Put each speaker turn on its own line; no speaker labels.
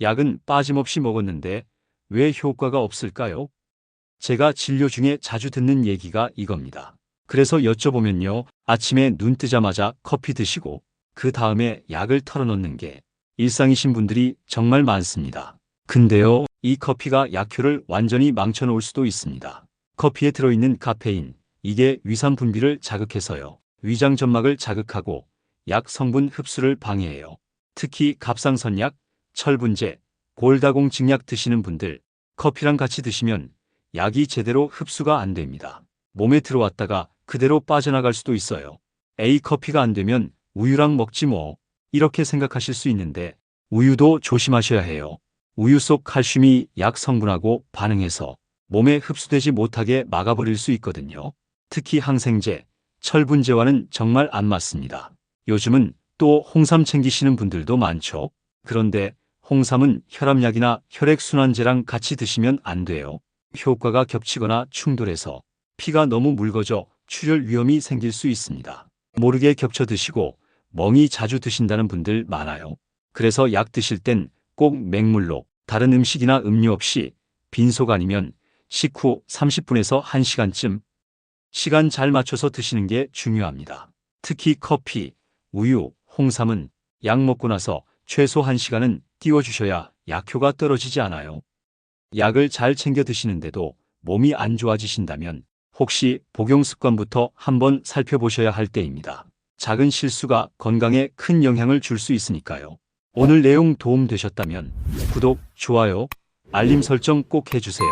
약은 빠짐없이 먹었는데 왜 효과가 없을까요? 제가 진료 중에 자주 듣는 얘기가 이겁니다. 그래서 여쭤보면요. 아침에 눈 뜨자마자 커피 드시고 그 다음에 약을 털어놓는 게 일상이신 분들이 정말 많습니다. 근데요, 이 커피가 약효를 완전히 망쳐놓을 수도 있습니다. 커피에 들어있는 카페인, 이게 위산 분비를 자극해서요. 위장 점막을 자극하고 약 성분 흡수를 방해해요. 특히 갑상선약, 철분제, 골다공 증약 드시는 분들, 커피랑 같이 드시면 약이 제대로 흡수가 안 됩니다. 몸에 들어왔다가 그대로 빠져나갈 수도 있어요. A 커피가 안 되면 우유랑 먹지 뭐. 이렇게 생각하실 수 있는데 우유도 조심하셔야 해요. 우유 속 칼슘이 약 성분하고 반응해서 몸에 흡수되지 못하게 막아버릴 수 있거든요. 특히 항생제, 철분제와는 정말 안 맞습니다. 요즘은 또 홍삼 챙기시는 분들도 많죠. 그런데 홍삼은 혈압약이나 혈액순환제랑 같이 드시면 안 돼요. 효과가 겹치거나 충돌해서 피가 너무 묽어져 출혈 위험이 생길 수 있습니다. 모르게 겹쳐 드시고 멍이 자주 드신다는 분들 많아요. 그래서 약 드실 땐 꼭 맹물로 다른 음식이나 음료 없이 빈속 아니면 식후 30분에서 1시간쯤 시간 잘 맞춰서 드시는 게 중요합니다. 특히 커피, 우유, 홍삼은 약 먹고 나서 최소 1시간은 띄워주셔야 약효가 떨어지지 않아요. 약을 잘 챙겨 드시는데도 몸이 안 좋아지신다면 혹시 복용 습관부터 한번 살펴보셔야 할 때입니다. 작은 실수가 건강에 큰 영향을 줄 수 있으니까요. 오늘 내용 도움 되셨다면 구독, 좋아요, 알림 설정 꼭 해주세요.